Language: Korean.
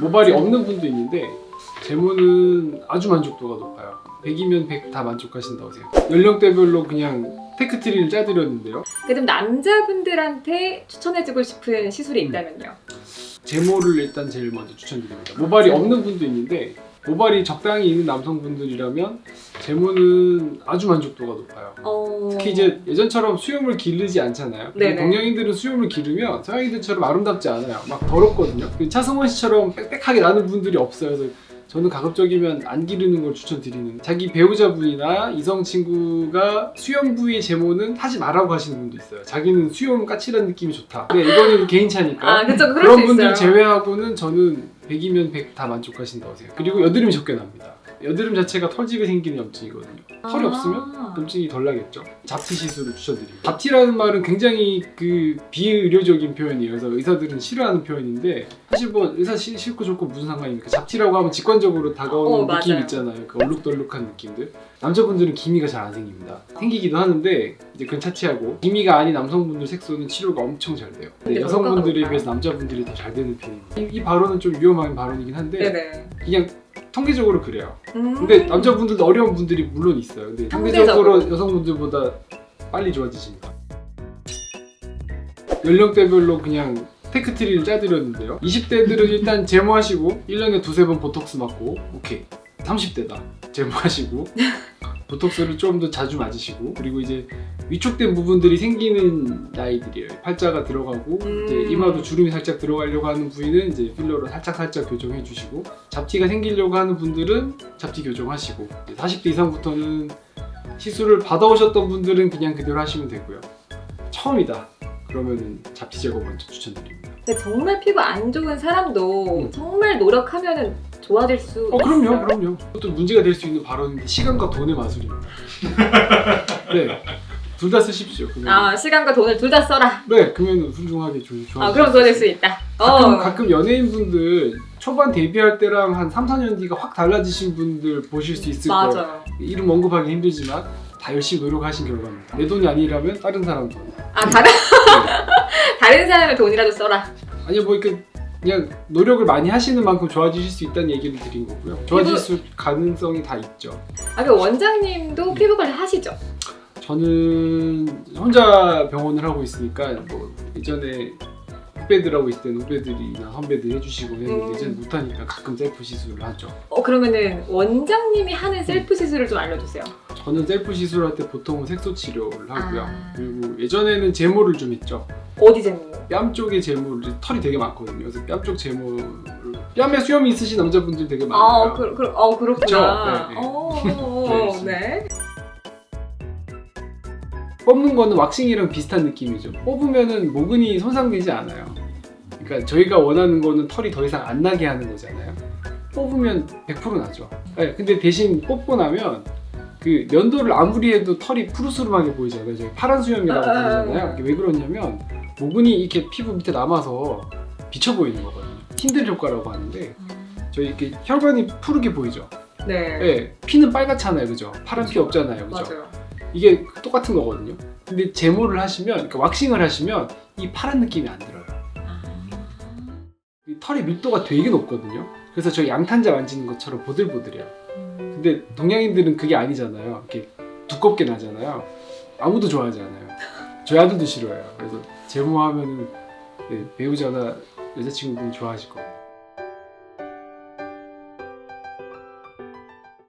모발이 없는 분도 있는데 제모는 아주 만족도가 높아요. 100이면 100 다 만족하신다고 생각해요. 연령대별로 그냥 테크트리를 짜드렸는데요. 그럼 남자분들한테 추천해주고 싶은 시술이 있다면요? 제모를 일단 제일 먼저 추천드립니다. 모발이 없는 분도 있는데 모발이 적당히 있는 남성분들이라면 제모는 아주 만족도가 높아요. 어... 특히 이제 예전처럼 수염을 기르지 않잖아요. 네네. 동양인들은 수염을 기르면 서양인들처럼 아름답지 않아요. 막 더럽거든요. 그 차승원 씨처럼 빽빽하게 나는 분들이 없어요. 그래서 저는 가급적이면 안 기르는 걸 추천드리는 자기 배우자분이나 이성 친구가 수염 부위 제모는 하지 말라고 하시는 분도 있어요. 자기는 수염 까칠한 느낌이 좋다. 근데 이거는 개인 차니까. 아 그쵸 그런 수 분들 있어요. 제외하고는 저는 100이면 100 다 만족하신다고 생각해요. 그리고 여드름이 적게 납니다. 여드름 자체가 털집에 생기는 염증이거든요. 털이 아. 없으면 염증이 덜 나겠죠. 잡티 시술을 추천드립니다. 잡티라는 말은 굉장히 그 비의료적인 표현이에요. 그래서 의사들은 싫어하는 표현인데 사실 뭐 의사 시- 싫고 좋고 무슨 상관입니까? 잡티라고 하면 직관적으로 다가오는 어, 느낌 맞아요. 있잖아요. 그 얼룩덜룩한 느낌들. 남자분들은 기미가 잘 안 생깁니다. 생기기도 하는데 이제 그건 차치하고 기미가 아닌 남성분들 색소는 치료가 엄청 잘 돼요. 근데 여성분들에 비해서 남자분들이 더 잘 되는 편입니다. 이, 이 발언은 좀 위험한 발언이긴 한데 네네. 그냥 통계적으로 그래요. 음. 근데 남자분들도 어려운 분들이 물론 있어요. 근데 상대적으로. 상대적으로 여성분들보다 빨리 좋아지십니다. 연령대별로 그냥 테크트리를 짜드렸는데요. 20대들은 일단 제모하시고 1년에 두세 번 보톡스 맞고 오케이. 30대다. 제모하시고 보톡스를 좀 더 자주 맞으시고 그리고 이제 위축된 부분들이 생기는 나이들이에요. 팔자가 들어가고 음. 이제 이마도 주름이 살짝 들어가려고 하는 부위는 이제 필러로 살짝 살짝 교정해 주시고 잡티가 생기려고 하는 분들은 잡티 교정하시고 이제 40대 이상부터는 시술을 받아오셨던 분들은 그냥 그대로 하시면 되고요. 처음이다. 그러면은 잡티 제거 먼저 추천드립니다. 정말 피부 안 좋은 사람도 음. 정말 노력하면 은 좋아질 수어 그럼요, 있어요. 그럼요. 그것도 문제가 될 수 있는 발언인데 시간과 돈의 마술입니다. 네, 둘 다 쓰십시오. 그러면. 아 시간과 돈을 둘 다 써라. 네, 그러면 훌륭하게 좋, 좋아. 아 그럼 좋아질 수 있다. 가끔, 어. 가끔 연예인분들 초반 데뷔할 때랑 한 3, 4년 뒤가 확 달라지신 분들 보실 수 있을 거예요. 맞아요. 이름 언급하기 힘들지만 다 열심히 노력하신 결과입니다. 내 돈이 아니라면 다른 사람 돈. 아 다른 다른 사람의 돈이라도 써라. 아니 뭐 이렇게 그냥 노력을 많이 하시는 만큼 좋아지실 수 있다는 얘기를 드린 거고요. 좋아질 피부- 수 가능성이 다 있죠. 아 그 원장님도 피부 관리 하시죠? 저는 혼자 병원을 하고 있으니까 뭐 예전에 후배들하고 있을 때는 후배들이나 선배들이 해주시고 했는데 음. 이제는 못하니까 가끔 셀프 시술을 하죠. 어 그러면은 원장님이 하는 셀프 시술을 좀 알려주세요. 저는 셀프 시술할 때 보통은 색소 치료를 하고요. 아. 그리고 예전에는 제모를 좀 했죠. 어디 제모? 뺨 쪽에 제모를 털이 되게 많거든요. 그래서 뺨 쪽 제모를 뺨에 수염이 있으신 남자분들 되게 많아요. 아, 그, 그, 어, 그렇구나. 그쵸? 네, 네. 어, 네. 뽑는 거는 왁싱이랑 비슷한 느낌이죠. 뽑으면은 모근이 손상되지 않아요. 그러니까 저희가 원하는 거는 털이 더 이상 안 나게 하는 거잖아요. 뽑으면 100% 나죠. 네, 근데 대신 뽑고 나면 그 면도를 아무리 해도 털이 푸르스름하게 보이잖아요. 저희 파란 수염이라고 아, 아, 아, 부르잖아요. 이게 왜 그러냐면 모근이 이렇게 피부 밑에 남아서 비쳐 보이는 거거든요. 틴들 효과라고 하는데 저희 이렇게 혈관이 푸르게 보이죠. 네. 네, 피는 빨갛잖아요, 그죠? 파란 피 없잖아요, 그죠? 맞아요. 이게 똑같은 거거든요. 근데 제모를 하시면, 그러니까 왁싱을 하시면 이 파란 느낌이 안 들어요. 이 털의 밀도가 되게 높거든요. 그래서 저 양탄자 만지는 것처럼 보들보들해요. 근데 동양인들은 그게 아니잖아요. 이렇게 두껍게 나잖아요. 아무도 좋아하지 않아요. 저희 아들도 싫어해요. 그래서 제모하면은 네, 배우자나 여자친구분 좋아하실 거예요.